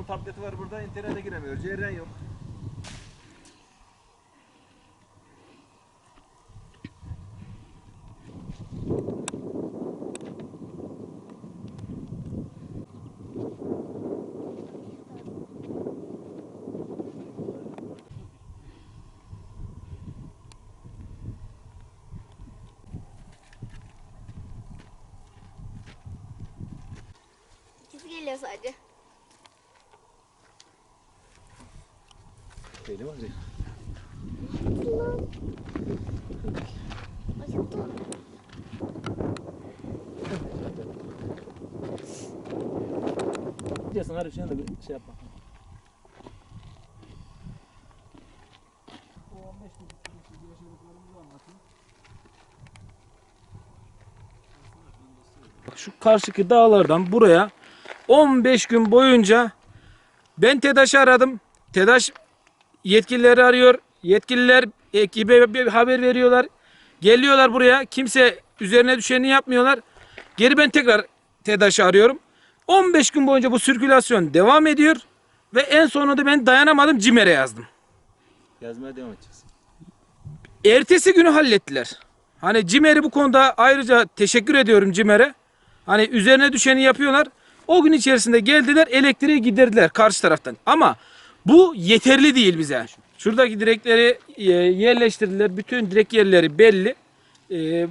Onun tableti var burada. internete giremiyor. Cerren yok. Geliyor sadece. Şeyli var ya. Acıktı. Diyorsun hadi şuna da bir şey yap bakalım. Bak şu karşıki dağlardan buraya 15 gün boyunca ben TEDAŞ'ı aradım. TEDAŞ yetkilileri arıyor. Yetkililer ekibe bir haber veriyorlar. Geliyorlar buraya. Kimse üzerine düşeni yapmıyorlar. Geri ben tekrar TEDAŞ'ı arıyorum. 15 gün boyunca bu sirkülasyon devam ediyor. Ve en sonunda ben dayanamadım CİMER'e yazdım. Yazmaya devam edeceğiz. Ertesi günü hallettiler. Hani CİMER'i bu konuda ayrıca teşekkür ediyorum CİMER'e. Hani üzerine düşeni yapıyorlar. O gün içerisinde geldiler elektriği giderdiler karşı taraftan. Ama bu yeterli değil bize. Şuradaki direkleri e, yerleştirdiler. Bütün direk yerleri belli. E,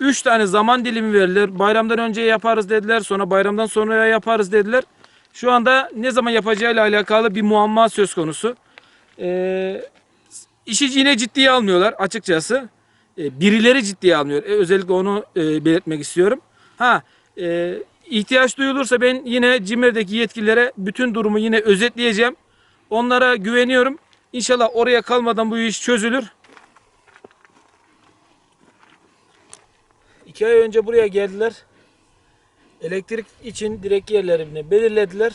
Üç tane zaman dilimi verdiler. Bayramdan önce yaparız dediler. Sonra bayramdan sonra yaparız dediler. Şu anda ne zaman yapacağıyla alakalı bir muamma söz konusu. E, işi yine ciddiye almıyorlar açıkçası. Birileri ciddiye almıyor. Özellikle onu belirtmek istiyorum. Ha ihtiyaç duyulursa ben yine CİMER'deki yetkililere bütün durumu yine özetleyeceğim. Onlara güveniyorum. İnşallah oraya kalmadan bu iş çözülür. İki ay önce buraya geldiler. Elektrik için direk yerlerini belirlediler.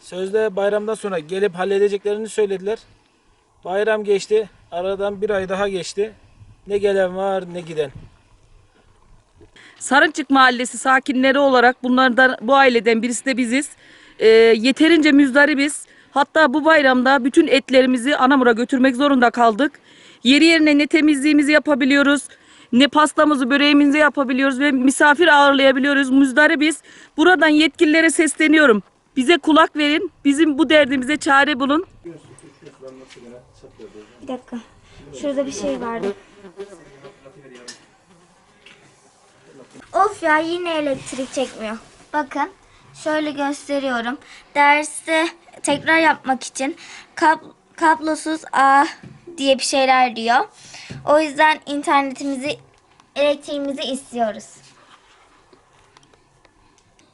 Sözde bayramdan sonra gelip halledeceklerini söylediler. Bayram geçti. Aradan bir ay daha geçti. Ne gelen var ne giden. Sarınçık Mahallesi sakinleri olarak bunlardan bu aileden birisi de biziz. Ee, yeterince müzdaribiz. Hatta bu bayramda bütün etlerimizi Anamur'a götürmek zorunda kaldık. Yeri yerine ne temizliğimizi yapabiliyoruz, ne pastamızı, böreğimizi yapabiliyoruz ve misafir ağırlayabiliyoruz. Müzdaribiz. Buradan yetkililere sesleniyorum. Bize kulak verin, bizim bu derdimize çare bulun. Bir dakika. Şurada bir şey vardı. Of ya yine elektrik çekmiyor. Bakın şöyle gösteriyorum. Derste tekrar yapmak için kab- kablosuz ağ diye bir şeyler diyor. O yüzden internetimizi, elektriğimizi istiyoruz.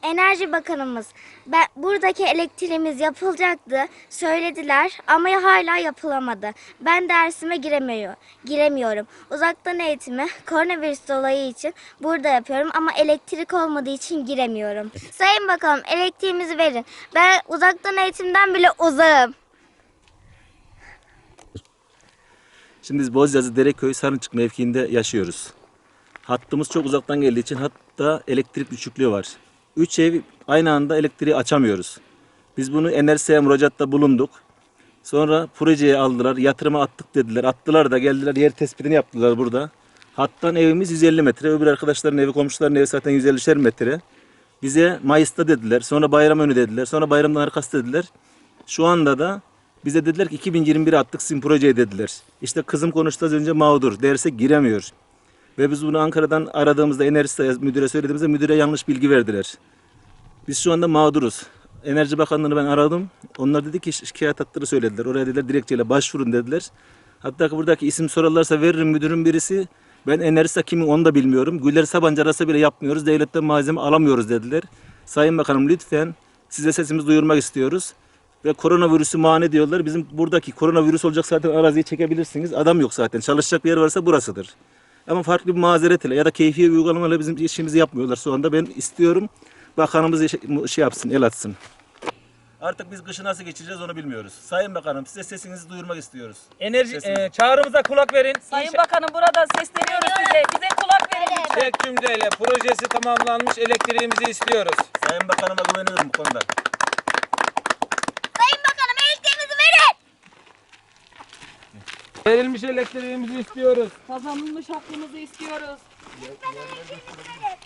Enerji Bakanımız, ben, buradaki elektriğimiz yapılacaktı, söylediler ama hala yapılamadı. Ben dersime giremiyor, giremiyorum. Uzaktan eğitimi koronavirüs dolayı için burada yapıyorum ama elektrik olmadığı için giremiyorum. Sayın Bakanım elektriğimizi verin. Ben uzaktan eğitimden bile uzağım. Şimdi biz Bozyazı Dereköy Sarınçık mevkiinde yaşıyoruz. Hattımız çok uzaktan geldiği için hatta elektrik düşüklüğü var. Üç ev aynı anda elektriği açamıyoruz. Biz bunu Enerji'ye müracaatta bulunduk. Sonra projeye aldılar, yatırıma attık dediler. Attılar da geldiler yer tespitini yaptılar burada. Hattan evimiz 150 metre, öbür arkadaşların evi, komşuların evi zaten 150'şer metre. Bize Mayıs'ta dediler, sonra bayram önü dediler, sonra bayramdan arkası dediler. Şu anda da bize dediler ki 2021'e attık sizin projeye dediler. İşte kızım konuştu az önce mağdur, derse giremiyor. Ve biz bunu Ankara'dan aradığımızda Enerji müdüre söylediğimizde müdüre yanlış bilgi verdiler. Biz şu anda mağduruz. Enerji Bakanlığı'nı ben aradım. Onlar dedi ki şikayet hattını söylediler. Oraya dediler dilekçeyle başvurun dediler. Hatta ki buradaki isim sorarlarsa veririm müdürün birisi. Ben Enerjisa kimin onu da bilmiyorum. Güller Sabancı arası bile yapmıyoruz. Devletten malzeme alamıyoruz dediler. Sayın Bakanım lütfen size sesimizi duyurmak istiyoruz. Ve koronavirüsü mani diyorlar. Bizim buradaki koronavirüs olacak zaten araziyi çekebilirsiniz. Adam yok zaten. Çalışacak bir yer varsa burasıdır. Ama farklı bir mazeret ile ya da keyfi bir uygulamayla bizim işimizi yapmıyorlar şu anda. Ben istiyorum bakanımız şey- yapsın, el atsın. Artık biz kışı nasıl geçireceğiz onu bilmiyoruz. Sayın Bakanım size sesinizi duyurmak istiyoruz. Enerji e, çağrımıza kulak verin. Sayın Bakanım buradan sesleniyoruz size. Bize kulak verin lütfen. Tek cümleyle projesi tamamlanmış elektriğimizi istiyoruz. Sayın Bakanıma güveniyorum bu konuda. Verilmiş elektriğimizi istiyoruz. Kazanılmış hakkımızı istiyoruz. Lütfen elektrikleri